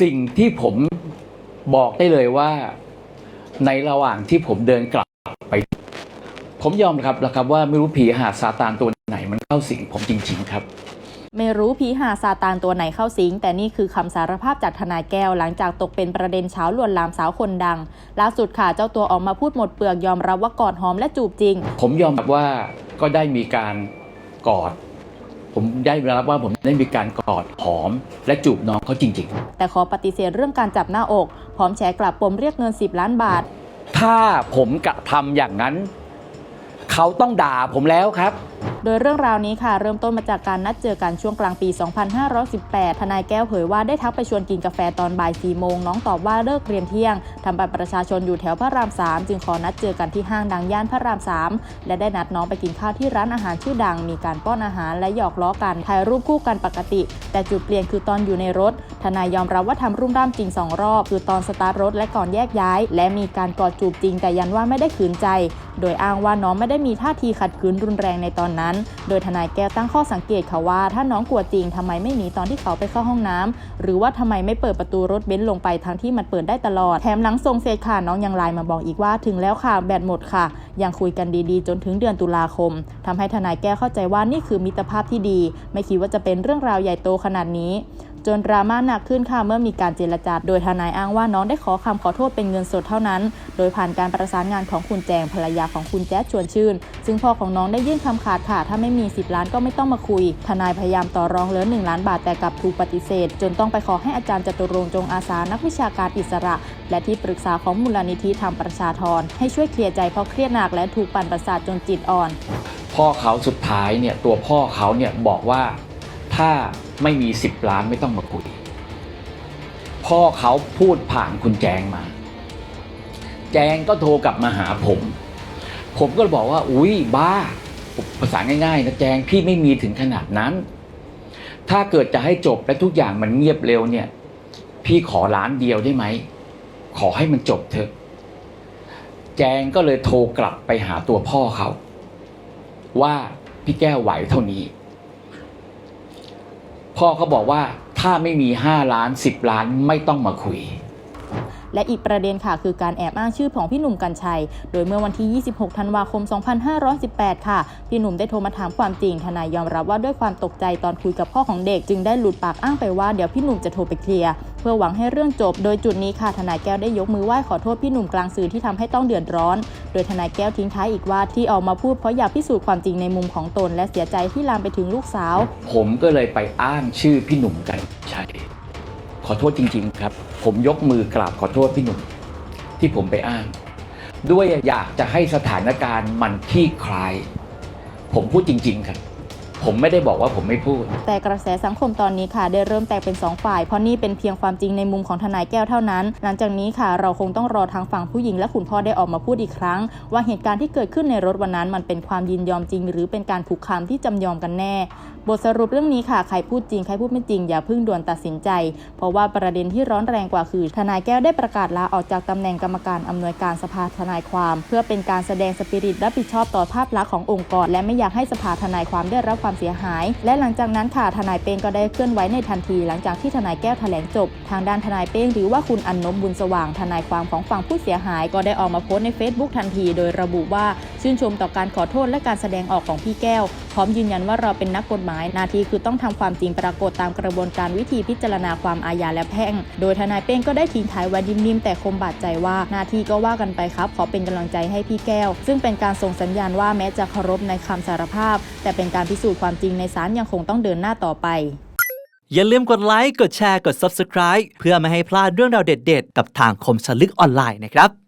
สิ่งที่ผมบอกได้เลยว่าในระหว่างที่ผมเดินกลับไป ผมยอมครับแล้วครับว่าไม่รู้ผีหาซาตานตัวไหนมันเข้าสิงผมจริง ๆ ครับไม่รู้ผีหาซาตานตัวไหนเข้าสิง แต่นี่คือคำสารภาพจากทนายแก้วหลังจากตกเป็นประเด็นเช้าลวนลามสาวคนดัง ล่าสุดค่ะเจ้าตัวออกมาพูดหมดเปลือกยอมรับว่ากอดหอมและจูบจริง ผมยอมรับว่าก็ได้มีการกอด ผมได้รับว่าผมได้มีการกอดหอม และจูบน้องเขาจริง ๆ แต่ขอปฏิเสธเรื่องการจับหน้าอก พร้อมแฉกลับปมเรียกเงิน 10 ล้านบาท ถ้าผมกระทำอย่างนั้น เขาต้องด่าผมแล้วครับ โดยเรื่องราวนี้ค่ะ เริ่มต้นมาจากการนัดเจอกันช่วงกลางปี 2518 ทนายแก้วเผยว่าได้ทักไปชวนกินกาแฟตอนบ่าย 4 โมง น้องตอบว่าเลิกเรียนเที่ยง ทำบัตรประชาชนอยู่แถวพระราม 3 จึงขอนัดเจอกันที่ห้างดังย่านพระราม 3 และได้นัดน้องไปกินข้าวที่ร้านอาหารชื่อดัง มีการป้อนอาหารและหยอกล้อกันถ่ายรูปคู่กันปกติ แต่จุดเปลี่ยนคือตอนอยู่ในรถ ทนายยอมรับว่าทำรุ่มร่ามจริงสองรอบ คือตอนสตาร์ทรถและก่อนแยกย้าย และมีการกอดจูบจริง แต่ยันว่าไม่ได้ขืนใจ โดยอ้างว่าน้องไม่ได้มีท่าทีขัดขืนรุนแรงในตอนนั้นโดยทนายแก้วตั้งข้อสังเกตค่ะว่า ถ้าน้องกลัวจริงทำไมไม่หนีตอนที่เขาไปเข้าห้องน้ำหรือว่าทำไมไม่เปิดประตูรถเบนซ์ลงไปทั้งที่มันเปิดได้ตลอด แถมหลังส่งเสร็จค่ะน้องยังไลน์มาบอกอีกว่าถึงแล้วค่ะแบตหมดค่ะ ยังคุยกันดีๆ จนถึงเดือนตุลาคมทำให้ทนายแก้วเข้าใจว่านี่คือมิตรภาพที่ดี ไม่คิดว่าจะเป็นเรื่องราวใหญ่โตขนาดนี้ จนดราม่าหนักขึ้นค่ะเมื่อมีการเจรจาโดยทนายอ้างว่าน้องได้ขอคำขอโทษเป็นเงินสดเท่านั้น โดยผ่านการประสานงานของคุณแจงภรรยาของคุณแจ๊ดชวนชื่น ซึ่งพ่อของน้องได้ยื่นคำขาดค่ะ ถ้าไม่มี 10 ล้านก็ไม่ต้องมาคุย ทนายพยายามต่อรองเหลือ 1 ล้านบาทแต่กลับถูกปฏิเสธ จนต้องไปขอให้อาจารย์จตุรงจงอาสานักวิชาการอิสระ และที่ปรึกษาของมูลนิธิธรรมประชาธรให้ช่วยเคลียร์ใจเพราะเครียดหนักและถูกปั่นประสาทจนจิตอ่อน พ่อเขาสุดท้ายเนี่ยตัวพ่อเขาเนี่ยบอกว่า ถ้าไม่มีสิบล้านไม่ต้องมาคุย พ่อเขาพูดผ่านคุณแจงมา แจงก็โทรกลับมาหาผม ผมก็เลยบอกว่า อุ้ยบ้าภาษาง่ายๆนะแจงพี่ไม่มีถึงขนาดนั้น ถ้าเกิดจะให้จบและทุกอย่างมันเงียบเร็วเนี่ย พี่ขอล้านเดียวได้ไหม ขอให้มันจบเถอะ แจงก็เลยโทรกลับไปหาตัวพ่อเขา ว่าพี่แก้วไหวเท่านี้ พ่อเขาบอกว่าถ้าไม่มีห้าล้านสิบล้านไม่ต้องมาคุย และอีกประเด็นค่ะคือการแอบอ้างชื่อของพี่หนุ่มกัญชัย โดยเมื่อวันที่ 26 ธันวาคม 2518 ค่ะ พี่หนุ่มได้โทรมาถามความจริง ทนายยอมรับว่าด้วยความตกใจตอนคุยกับพ่อของเด็ก จึงได้หลุดปากอ้างไปว่าเดี๋ยวพี่หนุ่มจะโทรไปเคลียร์ พื่อหวังให้เรื่องจบ โดยจุดนี้ค่ะทนายแก้วได้ยกมือไหว้ขอโทษพี่หนุ่มกลางสื่อที่ทำให้ต้องเดือดร้อน โดยทนายแก้วทิ้งท้ายอีกว่าที่ออกมาพูดเพราะอยากพิสูจน์ความจริงในมุมของตน และเสียใจที่ลามไปถึงลูกสาว ผมก็เลยไปอ้างชื่อพี่หนุ่มกันชัยขอโทษจริง ๆ ครับ ผมยกมือกราบขอโทษพี่หนุ่มที่ผมไปอ้าง ด้วยอยากจะให้สถานการณ์มันคลี่คลาย ผมพูดจริง ๆ ครับ ผมไม่ได้บอกว่าผมไม่พูด แต่กระแสสังคมตอนนี้ค่ะได้เริ่มแตกเป็น 2 ฝ่าย เพราะนี่เป็นเพียงความจริงในมุมของทนายแก้วเท่านั้น หลังจากนี้ค่ะ เราคงต้องรอทางฝั่งผู้หญิงและคุณพ่อได้ออกมาพูดอีกครั้ง ว่าเหตุการณ์ที่เกิดขึ้นในรถวันนั้นมันเป็นความยินยอมจริง หรือเป็นการผูกคามที่จำยอมกันแน่ บทสรุปเรื่องนี้ค่ะ ใครพูดจริง ใครพูดไม่จริง อย่าเพิ่งด่วนตัดสินใจ เพราะว่าประเด็นที่ร้อนแรงกว่าคือ ทนายแก้วได้ประกาศลาออกจากตำแหน่งกรรมการอำนวยการสภาทนายความ เพื่อเป็นการแสดงสปิริตรับผิดชอบต่อภาพลักษณ์ขององค์กร และไม่อยากให้สภาทนายความได้รับความเสียหาย และหลังจากนั้นค่ะทนายเป้งก็ได้เคลื่อนไหวในทันที หลังจากที่ทนายแก้วแถลงจบ ทางด้านทนายเป้งหรือว่าคุณอนนบบุญสว่างทนายความของฝั่งผู้เสียหาย ก็ได้ออกมาโพสต์ใน Facebook ทันที โดยระบุว่าชื่นชมต่อการขอโทษและการแสดงออกของพี่แก้ว พร้อมยืนยันว่าเราเป็นนักกฎหมายหน้าที่คือต้องทำความจริงปรากฏตามกระบวนการวิธีพิจารณาความอาญาและแพ่ง โดยทนายเป้งก็ได้ทิ้งท้ายไว้นิ่มๆแต่คมบาดใจว่าหน้าที่ก็ว่ากันไปครับ ขอเป็นกำลังใจให้พี่แก้ว ซึ่งเป็นการส่งสัญญาณว่าแม้จะเคารพในคำสารภาพ แต่เป็นการพิสูจน์ความจริงในศาลยังคงต้องเดินหน้าต่อไป อย่าลืมกดไลค์ กดแชร์ กด Subscribe เพื่อไม่ให้พลาดเรื่องราวเด็ด ๆ กับทางคมสลึกออนไลน์นะครับ